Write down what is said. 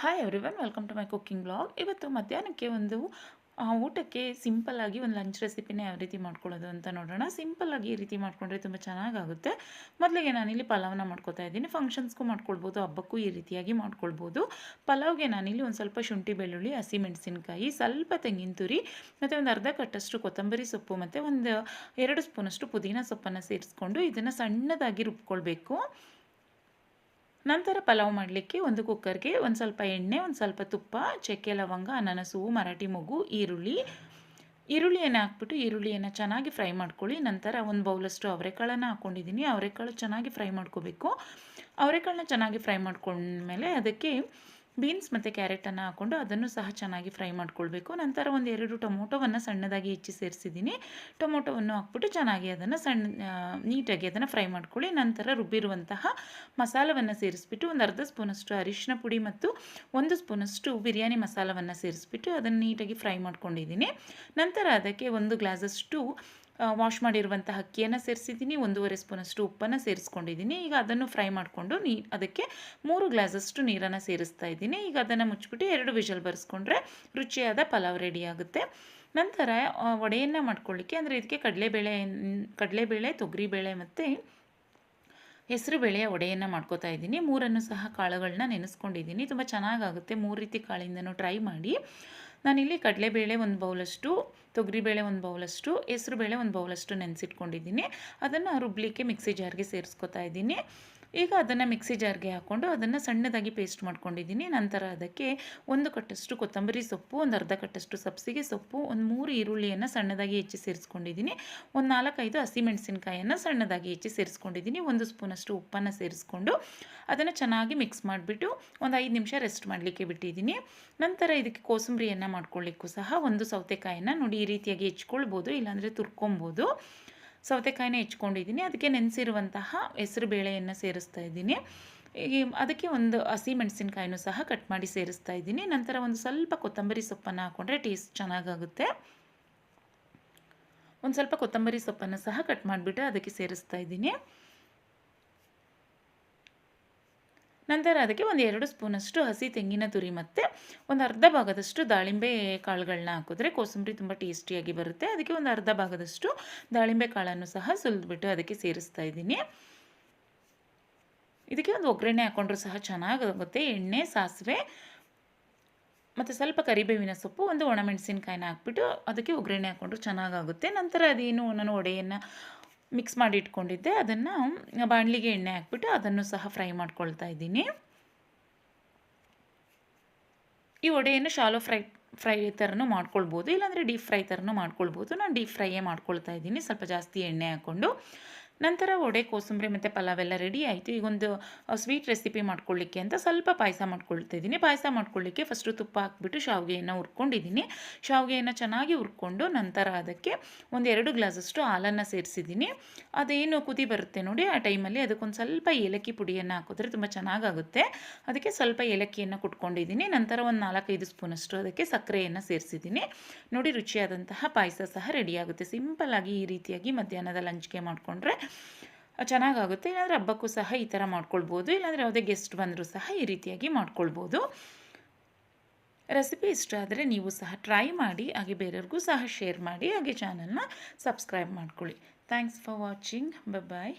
Hi everyone welcome to my cooking blog ಇವತ್ತು ಮಧ್ಯಾಹ್ನಕ್ಕೆ ಒಂದು ಊಟಕ್ಕೆ ಸಿಂಪಲ್ಲಾಗಿ ಒಂದು ಲಂಚ್ ರೆಸಿಪಿನೇ ಯಾವ ರೀತಿ ಮಾಡ್ಕೊಳ್ಳೋದು ಅಂತ ನೋಡೋಣ. ಸಿಂಪಲ್ಲಾಗಿ ಈ ರೀತಿ ಮಾಡಿಕೊಂಡ್ರೆ ತುಂಬ ಚೆನ್ನಾಗಾಗುತ್ತೆ. ಮೊದಲಿಗೆ ನಾನಿಲ್ಲಿ ಪಲಾವ್ನ ಮಾಡ್ಕೊತಾ ಇದ್ದೀನಿ. ಫಂಕ್ಷನ್ಸ್ಗೂ ಮಾಡ್ಕೊಳ್ಬೋದು, ಹಬ್ಬಕ್ಕೂ ಈ ರೀತಿಯಾಗಿ ಮಾಡ್ಕೊಳ್ಬೋದು. ಪಲಾವ್ಗೆ ನಾನಿಲ್ಲಿ ಒಂದು ಸ್ವಲ್ಪ ಶುಂಠಿ, ಬೆಳ್ಳುಳ್ಳಿ ಹಸಿಮೆಣಸಿನ್ಕಾಯಿ ಸ್ವಲ್ಪ ತೆಂಗಿನ ತುರಿ, ಮತ್ತು ಒಂದು ಅರ್ಧ ಕಟ್ಟಷ್ಟು ಕೊತ್ತಂಬರಿ ಸೊಪ್ಪು, ಮತ್ತು ಒಂದು ಎರಡು ಸ್ಪೂನಷ್ಟು ಪುದೀನ ಸೊಪ್ಪನ್ನು ಸೇರಿಸ್ಕೊಂಡು ಇದನ್ನು ಸಣ್ಣದಾಗಿ ರುಬ್ಕೊಳ್ಬೇಕು. ನಂತರ ಪಲಾವ್ ಮಾಡಲಿಕ್ಕೆ ಒಂದು ಕುಕ್ಕರ್ಗೆ ಒಂದು ಸ್ವಲ್ಪ ಎಣ್ಣೆ, ಒಂದು ಸ್ವಲ್ಪ ತುಪ್ಪ, ಚಕ್ಕೆ ಲವಂಗ, ಅನನಸು, ಮರಾಠಿ ಮಗು ಈರುಳ್ಳಿ. ಈರುಳ್ಳಿಯನ್ನು ಹಾಕ್ಬಿಟ್ಟು ಈರುಳ್ಳಿಯನ್ನು ಚೆನ್ನಾಗಿ ಫ್ರೈ ಮಾಡ್ಕೊಳ್ಳಿ. ನಂತರ ಒಂದು ಬೌಲಷ್ಟು ಅವರೆಕಾಳನ್ನು ಹಾಕ್ಕೊಂಡಿದ್ದೀನಿ ಅವರೆಕಾಳು ಚೆನ್ನಾಗಿ ಫ್ರೈ ಮಾಡ್ಕೋಬೇಕು. ಅವರೆಕಾಳನ್ನ ಚೆನ್ನಾಗಿ ಫ್ರೈ ಮಾಡ್ಕೊಂಡ್ಮೇಲೆ ಅದಕ್ಕೆ ಬೀನ್ಸ್ ಮತ್ತು ಕ್ಯಾರೆಟನ್ನು ಹಾಕ್ಕೊಂಡು ಅದನ್ನು ಸಹ ಚೆನ್ನಾಗಿ ಫ್ರೈ ಮಾಡ್ಕೊಳ್ಬೇಕು. ನಂತರ ಒಂದು ಎರಡು ಟೊಮೊಟೊವನ್ನು ಸಣ್ಣದಾಗಿ ಹೆಚ್ಚಿ ಸೇರಿಸಿದ್ದೀನಿ. ಟೊಮೊಟೊವನ್ನು ಹಾಕ್ಬಿಟ್ಟು ಚೆನ್ನಾಗಿ ಅದನ್ನು ಸಣ್ಣ ನೀಟಾಗಿ ಅದನ್ನು ಫ್ರೈ ಮಾಡ್ಕೊಳ್ಳಿ. ನಂತರ ರುಬ್ಬಿರುವಂತಹ ಮಸಾಲವನ್ನು ಸೇರಿಸ್ಬಿಟ್ಟು ಒಂದು ಅರ್ಧ ಸ್ಪೂನಷ್ಟು ಅರಿಶಿನ ಪುಡಿ ಮತ್ತು ಒಂದು ಸ್ಪೂನಷ್ಟು ಬಿರಿಯಾನಿ ಮಸಾಲವನ್ನು ಸೇರಿಸ್ಬಿಟ್ಟು ಅದನ್ನು ನೀಟಾಗಿ ಫ್ರೈ ಮಾಡ್ಕೊಂಡಿದ್ದೀನಿ. ನಂತರ ಅದಕ್ಕೆ ಒಂದು ಗ್ಲಾಸಷ್ಟು ವಾಶ್ ಮಾಡಿರುವಂಥ ಅಕ್ಕಿಯನ್ನು ಸೇರಿಸಿದ್ದೀನಿ, ಒಂದೂವರೆ ಸ್ಪೂನಷ್ಟು ಉಪ್ಪನ್ನು ಸೇರಿಸ್ಕೊಂಡಿದ್ದೀನಿ. ಈಗ ಅದನ್ನು ಫ್ರೈ ಮಾಡಿಕೊಂಡು ನೀ, ಅದಕ್ಕೆ ಮೂರು ಗ್ಲಾಸಷ್ಟು ನೀರನ್ನು ಸೇರಿಸ್ತಾ ಇದ್ದೀನಿ. ಈಗ ಅದನ್ನು ಮುಚ್ಚಿಬಿಟ್ಟು ಎರಡು ವಿಷಲ್ ಬರೆಸ್ಕೊಂಡ್ರೆ ರುಚಿಯಾದ ಪಲಾವ್ ರೆಡಿ ಆಗುತ್ತೆ. ನಂತರ ವಡೆಯನ್ನು ಮಾಡ್ಕೊಳ್ಳಿಕ್ಕೆ, ಅಂದರೆ ಇದಕ್ಕೆ ಕಡಲೆಬೇಳೆ ಕಡಲೆಬೇಳೆ, ತೊಗರಿಬೇಳೆ ಮತ್ತು ಹೆಸರು ಬೇಳೆಯ ವಡೆಯನ್ನು ಮಾಡ್ಕೋತಾ ಇದ್ದೀನಿ. ಮೂರನ್ನು ಸಹ ಕಾಳುಗಳನ್ನ ನೆನೆಸ್ಕೊಂಡಿದ್ದೀನಿ. ತುಂಬ ಚೆನ್ನಾಗಾಗುತ್ತೆ. ಮೂರು ರೀತಿ ಕಾಳಿಂದನೂ ಟ್ರೈ ಮಾಡಿ. ನಾನಿಲ್ಲಿ ಕಡಲೆಬೇಳೆ ಒಂದು ಬೌಲಷ್ಟು, ತೊಗರಿಬೇಳೆ ಒಂದು ಬೌಲಷ್ಟು, ಹೆಸರುಬೇಳೆ ಒಂದು ಬೌಲಷ್ಟು ನೆನೆಸಿಟ್ಕೊಂಡಿದ್ದೀನಿ. ಅದನ್ನು ರುಬ್ಬಲಿಕ್ಕೆ ಮಿಕ್ಸಿ ಜಾರ್ಗೆ ಸೇರಿಸ್ಕೊತಾ ಇದ್ದೀನಿ. ಈಗ ಅದನ್ನು ಮಿಕ್ಸಿ ಜಾರ್ಗೆ ಹಾಕ್ಕೊಂಡು ಅದನ್ನು ಸಣ್ಣದಾಗಿ ಪೇಸ್ಟ್ ಮಾಡ್ಕೊಂಡಿದ್ದೀನಿ. ನಂತರ ಅದಕ್ಕೆ ಒಂದು ಕಟ್ಟಷ್ಟು ಕೊತ್ತಂಬರಿ ಸೊಪ್ಪು, ಒಂದು ಅರ್ಧ ಕಟ್ಟಷ್ಟು ಸಬ್ಸಿಗೆ ಸೊಪ್ಪು, ಒಂದು ಮೂರು ಈರುಳ್ಳಿಯನ್ನು ಸಣ್ಣದಾಗಿ ಹೆಚ್ಚಿ ಸೇರಿಸ್ಕೊಂಡಿದ್ದೀನಿ. ಒಂದು ನಾಲ್ಕೈದು ಹಸಿಮೆಣಸಿನ್ಕಾಯನ್ನು ಸಣ್ಣದಾಗಿ ಹೆಚ್ಚಿ ಸೇರಿಸ್ಕೊಂಡಿದ್ದೀನಿ. ಒಂದು ಸ್ಪೂನಷ್ಟು ಉಪ್ಪನ್ನು ಸೇರಿಸ್ಕೊಂಡು ಅದನ್ನು ಚೆನ್ನಾಗಿ ಮಿಕ್ಸ್ ಮಾಡಿಬಿಟ್ಟು ಒಂದು ಐದು ನಿಮಿಷ ರೆಸ್ಟ್ ಮಾಡಲಿಕ್ಕೆ ಬಿಟ್ಟಿದ್ದೀನಿ. ನಂತರ ಇದಕ್ಕೆ ಕೋಸಂಬರಿಯನ್ನು ಮಾಡ್ಕೊಳ್ಳಿಕ್ಕೂ ಸಹ ಒಂದು ಸೌತೆಕಾಯನ್ನು ನೋಡಿ ಈ ರೀತಿಯಾಗಿ ಹೆಚ್ಕೊಳ್ಬೋದು, ಇಲ್ಲಾಂದರೆ ತುರ್ಕೊಬೋದು ಸೌತೆಕಾಯಿನ ಹೆಚ್ಕೊಂಡಿದ್ದೀನಿ. ಅದಕ್ಕೆ ನೆನೆಸಿರುವಂತಹ ಹೆಸರು ಬೇಳೆಯನ್ನು ಸೇರಿಸ್ತಾ ಇದ್ದೀನಿ. ಈ ಅದಕ್ಕೆ ಒಂದು ಹಸಿ ಮೆಣಸಿನ್ಕಾಯಿನೂ ಸಹ ಕಟ್ ಮಾಡಿ ಸೇರಿಸ್ತಾ ಇದ್ದೀನಿ. ನಂತರ ಒಂದು ಸ್ವಲ್ಪ ಕೊತ್ತಂಬರಿ ಸೊಪ್ಪನ್ನು ಹಾಕ್ಕೊಂಡ್ರೆ ಟೇಸ್ಟ್ ಚೆನ್ನಾಗಾಗುತ್ತೆ. ಒಂದು ಸ್ವಲ್ಪ ಕೊತ್ತಂಬರಿ ಸೊಪ್ಪನ್ನು ಸಹ ಕಟ್ ಮಾಡಿಬಿಟ್ಟು ಅದಕ್ಕೆ ಸೇರಿಸ್ತಾ ಇದ್ದೀನಿ. ನಂತರ ಅದಕ್ಕೆ ಒಂದು ಎರಡು ಸ್ಪೂನಷ್ಟು ಹಸಿ ತೆಂಗಿನ ತುರಿ ಮತ್ತು ಒಂದು ಅರ್ಧ ಭಾಗದಷ್ಟು ದಾಳಿಂಬೆ ಕಾಳುಗಳನ್ನ ಹಾಕಿದ್ರೆ ಕೋಸಂಬರಿ ತುಂಬ ಟೇಸ್ಟಿಯಾಗಿ ಬರುತ್ತೆ. ಅದಕ್ಕೆ ಒಂದು ಅರ್ಧ ಭಾಗದಷ್ಟು ದಾಳಿಂಬೆ ಕಾಳನ್ನು ಸಹ ಸುಲಿದ್ಬಿಟ್ಟು ಅದಕ್ಕೆ ಸೇರಿಸ್ತಾ ಇದ್ದೀನಿ. ಇದಕ್ಕೆ ಒಂದು ಒಗ್ಗರಣೆ ಹಾಕ್ಕೊಂಡ್ರೂ ಸಹ ಚೆನ್ನಾಗುತ್ತೆ ಎಣ್ಣೆ, ಸಾಸಿವೆ ಮತ್ತು ಸ್ವಲ್ಪ ಕರಿಬೇವಿನ ಸೊಪ್ಪು, ಒಂದು ಒಣಮೆಣಸಿನ್ಕಾಯಿನ ಹಾಕ್ಬಿಟ್ಟು ಅದಕ್ಕೆ ಒಗ್ಗರಣೆ ಹಾಕ್ಕೊಂಡ್ರು ಚೆನ್ನಾಗಾಗುತ್ತೆ. ನಂತರ ಅದೇನು ನಾನು ಒಡೆಯನ್ನು ಮಿಕ್ಸ್ ಮಾಡಿ ಇಟ್ಕೊಂಡಿದ್ದೆ. ಅದನ್ನು ಬಾಣಲಿಗೆ ಎಣ್ಣೆ ಹಾಕ್ಬಿಟ್ಟು ಅದನ್ನು ಸಹ ಫ್ರೈ ಮಾಡ್ಕೊಳ್ತಾ ಇದ್ದೀನಿ. ಈ ವಡೆಯನ್ನು ಶಾಲೋ ಫ್ರೈ ಫ್ರೈ ಥರನೂ ಮಾಡ್ಕೊಳ್ಬೋದು. ಇಲ್ಲಾಂದರೆ ಡೀಪ್ ಫ್ರೈ ಥರನೂ ಮಾಡ್ಕೊಳ್ಬೋದು. ನಾನು ಡೀಪ್ ಫ್ರೈಯೇ ಮಾಡ್ಕೊಳ್ತಾ ಇದ್ದೀನಿ. ಸ್ವಲ್ಪ ಜಾಸ್ತಿ ಎಣ್ಣೆ ಹಾಕ್ಕೊಂಡು. ನಂತರ ವಡೆ, ಕೋಸಂಬರಿ ಮತ್ತು ಪಲಾವ್ ಎಲ್ಲ ರೆಡಿ ಆಯಿತು. ಈಗೊಂದು ಸ್ವೀಟ್ ರೆಸಿಪಿ ಮಾಡ್ಕೊಳ್ಳಿಕ್ಕೆ ಅಂತ ಸ್ವಲ್ಪ ಪಾಯಸ ಮಾಡ್ಕೊಳ್ತಾ ಇದ್ದೀನಿ. ಪಾಯಸ ಮಾಡ್ಕೊಳ್ಳಿಕ್ಕೆ ಫಸ್ಟು ತುಪ್ಪ ಹಾಕ್ಬಿಟ್ಟು ಶಾವಿಗೆಯನ್ನು ಹುರ್ಕೊಂಡಿದ್ದೀನಿ. ಶಾವಿಗೆಯನ್ನು ಚೆನ್ನಾಗಿ ಹುರ್ಕೊಂಡು ನಂತರ ಅದಕ್ಕೆ ಒಂದು ಎರಡು ಗ್ಲಾಸಷ್ಟು ಹಾಲನ್ನು ಸೇರಿಸಿದ್ದೀನಿ. ಅದೇನು ಕುದಿ ಬರುತ್ತೆ ನೋಡಿ, ಆ ಟೈಮಲ್ಲಿ ಅದಕ್ಕೊಂದು ಸ್ವಲ್ಪ ಏಲಕ್ಕಿ ಪುಡಿಯನ್ನು ಹಾಕಿದ್ರೆ ತುಂಬ ಚೆನ್ನಾಗಾಗುತ್ತೆ. ಅದಕ್ಕೆ ಸ್ವಲ್ಪ ಏಲಕ್ಕಿಯನ್ನು ಕುಟ್ಕೊಂಡಿದ್ದೀನಿ. ನಂತರ ಒಂದು ನಾಲ್ಕೈದು ಸ್ಪೂನಷ್ಟು ಅದಕ್ಕೆ ಸಕ್ಕರೆಯನ್ನು ಸೇರಿಸಿದ್ದೀನಿ. ನೋಡಿ, ರುಚಿಯಾದಂತಹ ಪಾಯಸ ಸಹ ರೆಡಿಯಾಗುತ್ತೆ ಸಿಂಪಲ್ಲಾಗಿ ಈ ರೀತಿಯಾಗಿ ಮಧ್ಯಾಹ್ನದ ಲಂಚ್ಗೆ ಮಾಡಿಕೊಂಡ್ರೆ ಚೆನ್ನಾಗಾಗುತ್ತೆ. ಇಲ್ಲಾಂದರೆ ಹಬ್ಬಕ್ಕೂ ಸಹ ಈ ಥರ ಮಾಡ್ಕೊಳ್ಬೋದು. ಇಲ್ಲಾಂದರೆ ಯಾವುದೇ ಗೆಸ್ಟ್ ಬಂದರೂ ಸಹ ಈ ರೀತಿಯಾಗಿ ಮಾಡ್ಕೊಳ್ಬೋದು. ರೆಸಿಪಿ ಇಷ್ಟ ಆದರೆ ನೀವು ಸಹ ಟ್ರೈ ಮಾಡಿ, ಹಾಗೆ ಬೇರೆಯವ್ರಿಗೂ ಸಹ ಶೇರ್ ಮಾಡಿ, ಹಾಗೆ ಚಾನಲ್ನ ಸಬ್ಸ್ಕ್ರೈಬ್ ಮಾಡ್ಕೊಳ್ಳಿ. Thanks for watching bye